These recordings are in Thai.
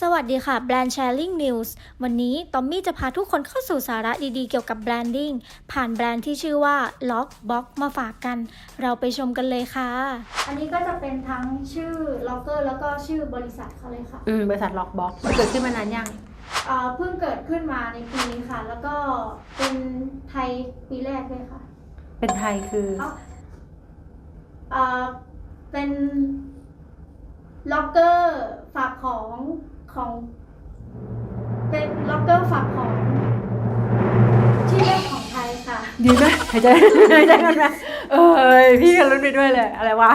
สวัสดีค่ะ Brand Sharing News วันนี้ตอมมี่จะพาทุกคนเข้าสู่สาระดีๆเกี่ยวกับแบรนดิ้งผ่านแบรนด์ที่ชื่อว่า Lockbox มาฝากกัน เราไปชมกันเลยค่ะ อันนี้ก็จะเป็นทั้งชื่อ Locker แล้วก็ชื่อบริษัทเขาเลยค่ะอืมบริษัทล็อกบ็อกเกิดขึ้นมานานยังเอ่อเพิ่งเกิดขึ้นมาในปีนี้ค่ะ แล้วก็เป็นไทยปีแรกด้วยค่ะเป็นไทยคือ เอ้าเอ่อเป็น Locker ฝากของ ของเป็น Locker ฝากของที่แรกของไทยค่ะ ดีไหมหายใจหายใจกันไหมเอ้ยพี่กันรุ่นไปด้วยเลยอะไรวะ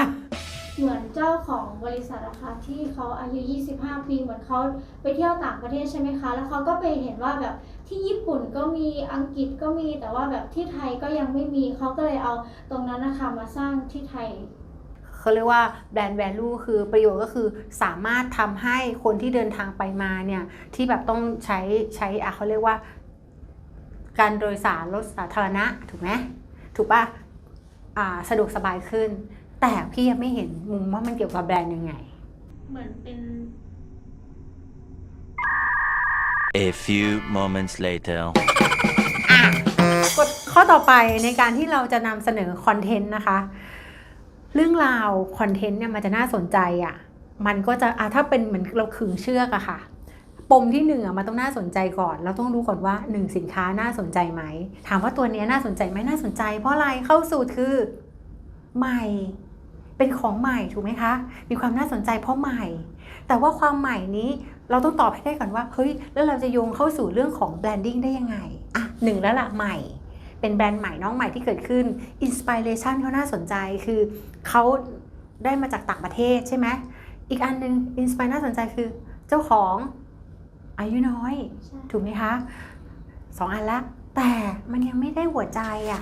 เหมือนเจ้าของบริษัทอะค่ะที่เขาอายุ 25 ปีเหมือนเขาไปเที่ยวต่างประเทศใช่ไหมคะ แล้วเขาก็ไปเห็นว่าแบบที่ญี่ปุ่นก็มีอังกฤษก็มีแต่ว่าแบบที่ไทยก็ยังไม่มีเขาก็เลยเอาตรงนั้นนะคะมาสร้างที่ไทย เขาเรียกว่าแบรนด์ value คือประโยชน์ก็คือสามารถทำให้คนที่เดินทางไปมาเนี่ยที่แบบต้องใช้ใช้อะเขาเรียกว่า การโดยสารรถสาธารณะถูกไหมถูกป่ะอ่าสะดวกสบายขึ้น แต่พี่ยังไม่เห็นมุมว่ามันเกี่ยวกับแบรนด์ยังไง เหมือนเป็น A few moments later. กดข้อต่อไปในการที่เราจะนำเสนอคอนเทนต์นะคะ เรื่องราวคอนเทนต์เนี่ยมันจะน่าสนใจอะ่ะมันก็จะอะถ้าเป็นเหมือนเราขึงเชือกอะค่ะ ปมที่หนึ่งอะมันต้องน่าสนใจก่อน เราต้องรู้ก่อนว่าหนึ่งสินค้าน่าสนใจไหม ถามว่าตัวนี้น่าสนใจไหมน่าสนใจ เพราะอะไรเข้าสูตรคือใหม่ เป็นของใหม่ถูกไหมคะ มีความน่าสนใจเพราะใหม่ แต่ว่าความใหม่นี้เราต้องตอบให้ได้ก่อนว่าเฮ้ยแล้วเราจะโยงเข้าสู่เรื่องของแบรนดิ้งได้ยังไงอะหนึ่งแล้วละใหม่ เป็นแบรนด์ใหม่น้องใหม่ที่เกิดขึ้นอินสปิเรชันเขาน่าสนใจคือเขาได้มาจากต่างประเทศใช่ไหมอีกอันหนึ่งอินสปิน่าสนใจคือเจ้าของอายุน้อยใช่ถูกไหมคะสองอันละ แต่มันยังไม่ได้หัวใจอะ่ะ